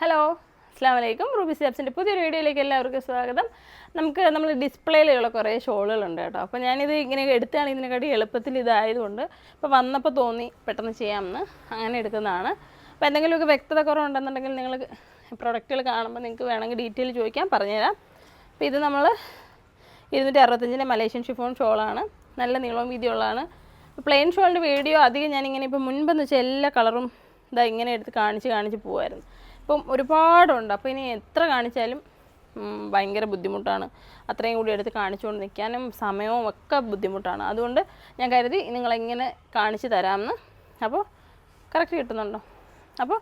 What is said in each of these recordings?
Hello അസ്സാമലൈക്കും Ruby സ്റ്റാപ്സിന്റെ പുതിയൊരു വീഡിയോയിലേക്ക് എല്ലാവർക്കും സ്വാഗതം. നമുക്ക് നമ്മൾ ഡിസ്പ്ലേയിലുള്ള കുറേ ഷോളുകളുണ്ട് കേട്ടോ. അപ്പോൾ ഞാനിത് ഇങ്ങനെ എടുത്താണ് ഇതിനെക്കാട്ടി എളുപ്പത്തിൽ ഇതായതുകൊണ്ട് ഇപ്പോൾ വന്നപ്പോൾ തോന്നി പെട്ടെന്ന് ചെയ്യാമെന്ന് അങ്ങനെ എടുക്കുന്നതാണ്. അപ്പോൾ എന്തെങ്കിലുമൊക്കെ വ്യക്തത കുറവുണ്ടെന്നുണ്ടെങ്കിൽ നിങ്ങൾ പ്രൊഡക്റ്റുകൾ കാണുമ്പോൾ നിങ്ങൾക്ക് വേണമെങ്കിൽ ഡീറ്റെയിൽ ചോദിക്കാൻ പറഞ്ഞുതരാം. അപ്പോൾ ഇത് നമ്മൾ ഇരുന്നൂറ്റി അറുപത്തഞ്ചിന്റെ മലേഷ്യൻ ഷിഫോൺ ഷോളാണ് നല്ല നീളവും വീതിയുള്ളതാണ്. പ്ലെയിൻ ഷോളിന്റെ വീഡിയോ അധികം ഞാനിങ്ങനെ ഇപ്പോൾ മുൻപെന്ന് വെച്ചാൽ എല്ലാ കളറും ഇതാ ഇങ്ങനെ എടുത്ത് കാണിച്ച് കാണിച്ച് പോകുമായിരുന്നു ഇപ്പം ഒരുപാടുണ്ട്. അപ്പോൾ ഇനി എത്ര കാണിച്ചാലും ഭയങ്കര ബുദ്ധിമുട്ടാണ്. അത്രയും കൂടി എടുത്ത് കാണിച്ചുകൊണ്ട് നിൽക്കാനും സമയവും ഒക്കെ ബുദ്ധിമുട്ടാണ്. അതുകൊണ്ട് ഞാൻ കരുതി നിങ്ങളെങ്ങനെ കാണിച്ചു തരാമെന്ന്. അപ്പോൾ കറക്റ്റ് കിട്ടുന്നുണ്ടോ? അപ്പോൾ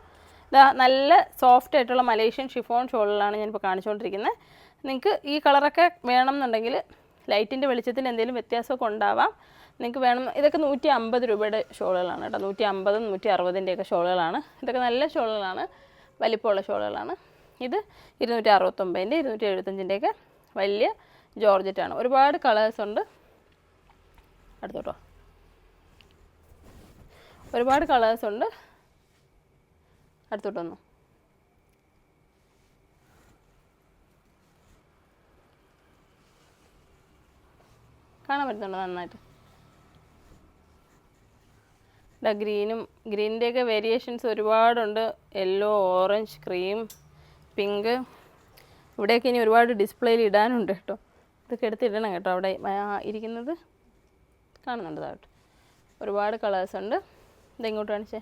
ഇതാ നല്ല സോഫ്റ്റ് ആയിട്ടുള്ള മലേഷ്യൻ ഷിഫോൺ ഷോളിലാണ് ഞാനിപ്പോൾ കാണിച്ചുകൊണ്ടിരിക്കുന്നത്. നിങ്ങൾക്ക് ഈ കളറൊക്കെ വേണം എന്നുണ്ടെങ്കിൽ ലൈറ്റിന്റെ വെളിച്ചത്തിൽ എന്തെങ്കിലും വ്യത്യാസമൊക്കെ ഉണ്ടാവാം. നിങ്ങൾക്ക് വേണം ഇതൊക്കെ നൂറ്റി അമ്പത് രൂപയുടെ ഷോളുകളാണ് കേട്ടോ. നൂറ്റി അമ്പതും നൂറ്റി അറുപതിന്റെയൊക്കെ ഷോളുകളാണ് ഇതൊക്കെ നല്ല ഷോളുകളാണ് വലിപ്പമുള്ള ഷോളുകളാണ്. ഇത് ഇരുന്നൂറ്റി അറുപത്തൊമ്പതിന്റെ ഇരുന്നൂറ്റി എഴുപത്തഞ്ചിന്റെയൊക്കെ വലിയ ജോർജറ്റാണ്. ഒരുപാട് കളേഴ്സ് ഉണ്ട്. അടുത്തോട്ടോ. ഒരുപാട് കളേഴ്സ് ഉണ്ട്. അടുത്തോട്ട് വന്നു. കാണാൻ പറ്റുന്നുണ്ടോ നന്നായിട്ട്? ഇതാ ഗ്രീനും ഗ്രീനിന്റെയൊക്കെ വേരിയേഷൻസ് ഒരുപാടുണ്ട്. യെല്ലോ ഓറഞ്ച് ക്രീം പിങ്ക് ഇവിടെയൊക്കെ ഇനി ഒരുപാട് ഡിസ്പ്ലേയിൽ ഇടാനുണ്ട് കേട്ടോ. ഇതൊക്കെ എടുത്തിടണം കേട്ടോ. അവിടെ ഇരിക്കുന്നത് കാണുന്നുണ്ട് താഴോട്ട് ഒരുപാട് കളേഴ്സ് ഉണ്ട്. ഇതെങ്ങോട്ട് കാണിച്ചേ?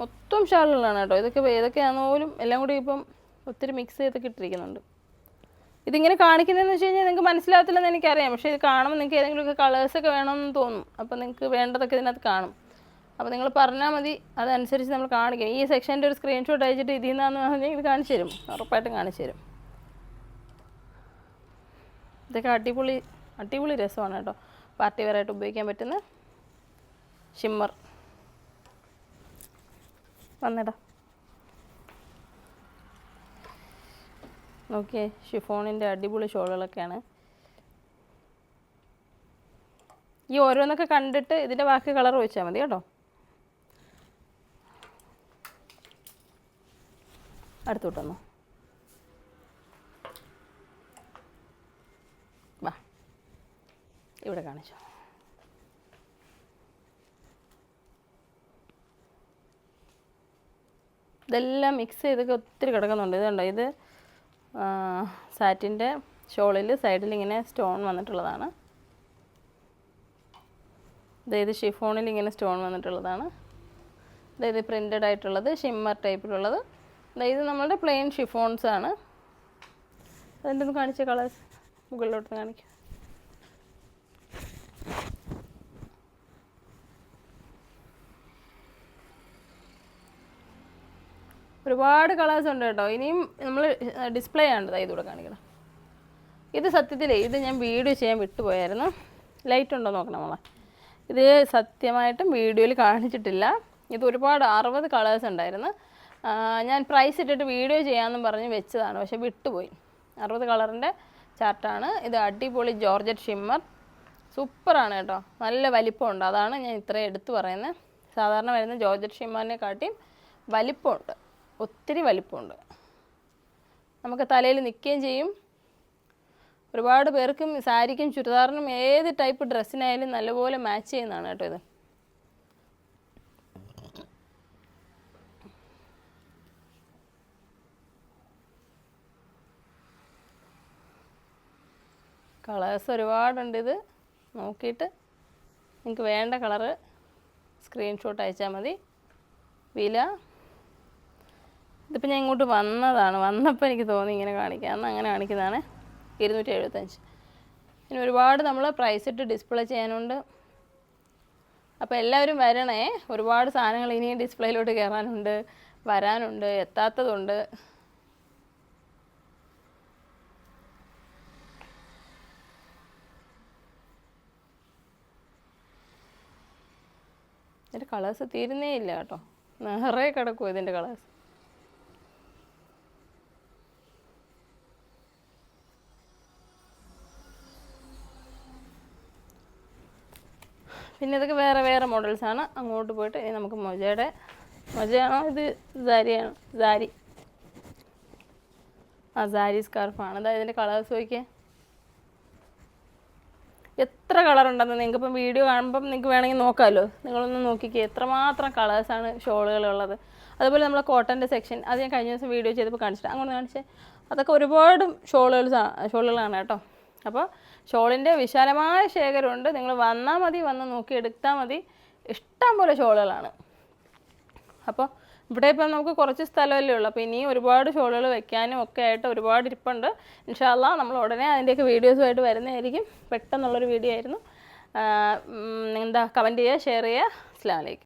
മൊത്തം ഷാളുകളാണ് കേട്ടോ. ഇതൊക്കെ ഏതൊക്കെയാണെന്ന് പോലും എല്ലാം കൂടി ഇപ്പം ഒത്തിരി മിക്സ് ചെയ്തൊക്കെ ഇട്ടിരിക്കുന്നുണ്ട്. ഇതിങ്ങനെ കാണിക്കുന്നതെന്ന് വെച്ച് കഴിഞ്ഞാൽ നിങ്ങൾക്ക് മനസ്സിലാകത്തില്ലെന്ന് എനിക്കറിയാം. പക്ഷേ ഇത് കാണുമ്പോൾ നിങ്ങൾക്ക് ഏതെങ്കിലുമൊക്കെ കളേഴ്സൊക്കെ വേണമെന്ന് തോന്നും. അപ്പോൾ നിങ്ങൾക്ക് വേണ്ടതൊക്കെ ഇതിനകത്ത് കാണും. അപ്പോൾ നിങ്ങൾ പറഞ്ഞാൽ മതി അതനുസരിച്ച് നമ്മൾ കാണിക്കും. ഈ സെക്ഷന്റെ ഒരു സ്ക്രീൻഷോട്ട് അയച്ചിട്ട് ഇതിൽ നിന്നാന്ന് പറഞ്ഞാൽ ഇത് കാണിച്ചു തരും. ഉറപ്പായിട്ടും കാണിച്ചു തരും. ഇതൊക്കെ അടിപൊളി അടിപൊളി രസമാണ് കേട്ടോ. പാർട്ടി വെയറായിട്ട് ഉപയോഗിക്കാൻ പറ്റുന്ന ഷിമ്മർ വന്നിടാം. നോക്കിയേ ഷിഫോണിന്റെ അടിപൊളി ഷോളുകളൊക്കെയാണ്. ഈ ഓരോന്നൊക്കെ കണ്ടിട്ട് ഇതിന്റെ ബാക്കി കളർ വെച്ചാൽ മതി കേട്ടോ. അടുത്തോട്ട് വന്നു. വാ. ഇവിടെ കാണിച്ചു. ഇതെല്ലാം മിക്സ് ചെയ്തൊക്കെ ഒത്തിരി കിടക്കുന്നുണ്ട്. ഇത് കണ്ടോ? ഇത് സാറ്റിന്റെ ഷോളിൽ സൈഡിൽ ഇങ്ങനെ സ്റ്റോൺ വന്നിട്ടുള്ളതാണ്. അതായത് ഷിഫോണിൽ ഇങ്ങനെ സ്റ്റോൺ വന്നിട്ടുള്ളതാണ്. അതായത് പ്രിന്റഡ് ആയിട്ടുള്ളത് ഷിമ്മർ ടൈപ്പിലുള്ളത് അതായത് നമ്മളുടെ പ്ലെയിൻ ഷിഫോൺസ് ആണ്. അതിന്റെ ഒന്ന് കാണിച്ച കളേഴ്സ് മുകളിലോട്ട് കാണിക്കാം. ഒരുപാട് കളേഴ്സ് ഉണ്ട് കേട്ടോ. ഇനിയും നമ്മൾ ഡിസ്പ്ലേ ആണ് ദാ ഇതുകൂടെ കാണിക്കണം. ഇത് സത്യത്തിൽ ഇത് ഞാൻ വീഡിയോ ചെയ്യാൻ വിട്ടുപോയായിരുന്നു. ലൈറ്റ് ഉണ്ടോ നോക്കണം നമ്മളെ ഇത് സത്യമായിട്ടും വീഡിയോയിൽ കാണിച്ചിട്ടില്ല. ഇത് ഒരുപാട് അറുപത് കളേഴ്സ് ഉണ്ടായിരുന്നു. ഞാൻ പ്രൈസ് ഇട്ടിട്ട് വീഡിയോ ചെയ്യാമെന്നും പറഞ്ഞ് വെച്ചതാണ്. പക്ഷെ വിട്ടുപോയി. അറുപത് കളറിന്റെ ചാർട്ടാണ് ഇത് അടിപൊളി ജോർജറ്റ് ഷിമ്മർ സൂപ്പറാണ് കേട്ടോ. നല്ല വലിപ്പമുണ്ട്. അതാണ് ഞാൻ ഇത്രയും എടുത്തു പറയുന്നത് സാധാരണ വരുന്ന ജോർജറ്റ് ഷിമ്മറിനെ കാട്ടിയും വലിപ്പമുണ്ട്. ഒത്തിരി വലിപ്പമുണ്ട്. നമുക്ക് തലയിൽ നിൽക്കുകയും ചെയ്യും. ഒരുപാട് പേർക്കും സാരിക്കും ചുരിദാറിനും ഏത് ടൈപ്പ് ഡ്രസ്സിനായാലും നല്ലപോലെ മാച്ച് ചെയ്യുന്നതാണ് കേട്ടോ ഇത്. കളേഴ്സ് ഒരുപാടുണ്ട് ഇത്. നോക്കിയിട്ട് നിങ്ങൾക്ക് വേണ്ട കളറ് സ്ക്രീൻഷോട്ട് അയച്ചാൽ മതി. വില. ഇതിപ്പോൾ ഞാൻ ഇങ്ങോട്ട് വന്നതാണ്. വന്നപ്പോൾ എനിക്ക് തോന്നി ഇങ്ങനെ കാണിക്കാം. അന്ന് അങ്ങനെ കാണിക്കുന്നതാണ്. ഇരുന്നൂറ്റി എഴുപത്തഞ്ച് ഇനി ഒരുപാട് നമ്മൾ പ്രൈസ് ഇട്ട് ഡിസ്പ്ലേ ചെയ്യാനുണ്ട്. അപ്പോൾ എല്ലാവരും വരണേ. ഒരുപാട് സാധനങ്ങൾ ഇനിയും ഡിസ്പ്ലേയിലോട്ട് കയറാനുണ്ട് വരാനുണ്ട് എത്താത്തതുണ്ട്. ഇതിന്റെ കളേഴ്സ് തീരുന്നേ ഇല്ല കേട്ടോ. നിറയെ കിടക്കും ഇതിന്റെ കളേഴ്സ് പിന്നെ ഇതൊക്കെ വേറെ വേറെ മോഡൽസാണ് അങ്ങോട്ട് പോയിട്ട് ഇനി നമുക്ക് മൊജയുടെ മൊജയാണോ ഇത് സാരിയാണോ സാരി. ആ സാരി സ്കാർഫാണ് അതായത് ഇതിന്റെ കളേഴ്സ് നോക്കിയേ. എത്ര കളർ ഉണ്ടെന്ന് നിങ്ങൾക്ക് ഇപ്പം വീഡിയോ കാണുമ്പം നിങ്ങൾക്ക് വേണമെങ്കിൽ നോക്കാമല്ലോ നിങ്ങളൊന്ന് നോക്കിക്കേ. എത്രമാത്രം കളേഴ്സാണ് ഷോളുകളുള്ളത് അതുപോലെ നമ്മൾ കോട്ടന്റെ സെക്ഷൻ അത് ഞാൻ കഴിഞ്ഞ ദിവസം വീഡിയോ ചെയ്തപ്പോൾ കാണിച്ചിട്ട്. അങ്ങനെ കാണിച്ച്. അതൊക്കെ ഒരുപാട് ഷോളുകൾ ഷോളുകളാണ് കേട്ടോ. അപ്പോൾ ഷോളിന്റെ വിശാലമായ ശേഖരമുണ്ട് നിങ്ങൾ വന്നാൽ മതി വന്ന് നോക്കി എടുത്താൽ മതി. ഇഷ്ടം പോലെ ഷോളുകളാണ്. അപ്പോൾ ഇവിടെ ഇപ്പം നമുക്ക് കുറച്ച് സ്ഥലമല്ലേ ഉള്ളൂ. അപ്പോൾ ഇനിയും ഒരുപാട് ഷോളുകൾ വെക്കാനും ഒക്കെ ആയിട്ട് ഒരുപാട് ഇരിപ്പുണ്ട്. ഇൻഷാല്ല നമ്മൾ ഉടനെ അതിന്റെയൊക്കെ വീഡിയോസുമായിട്ട് വരുന്നതായിരിക്കും. പെട്ടെന്നുള്ളൊരു വീഡിയോ ആയിരുന്നു. എന്താ കമന്റ് ചെയ്യുക ഷെയർ ചെയ്യുക. അസ്ലാം വലൈക്കും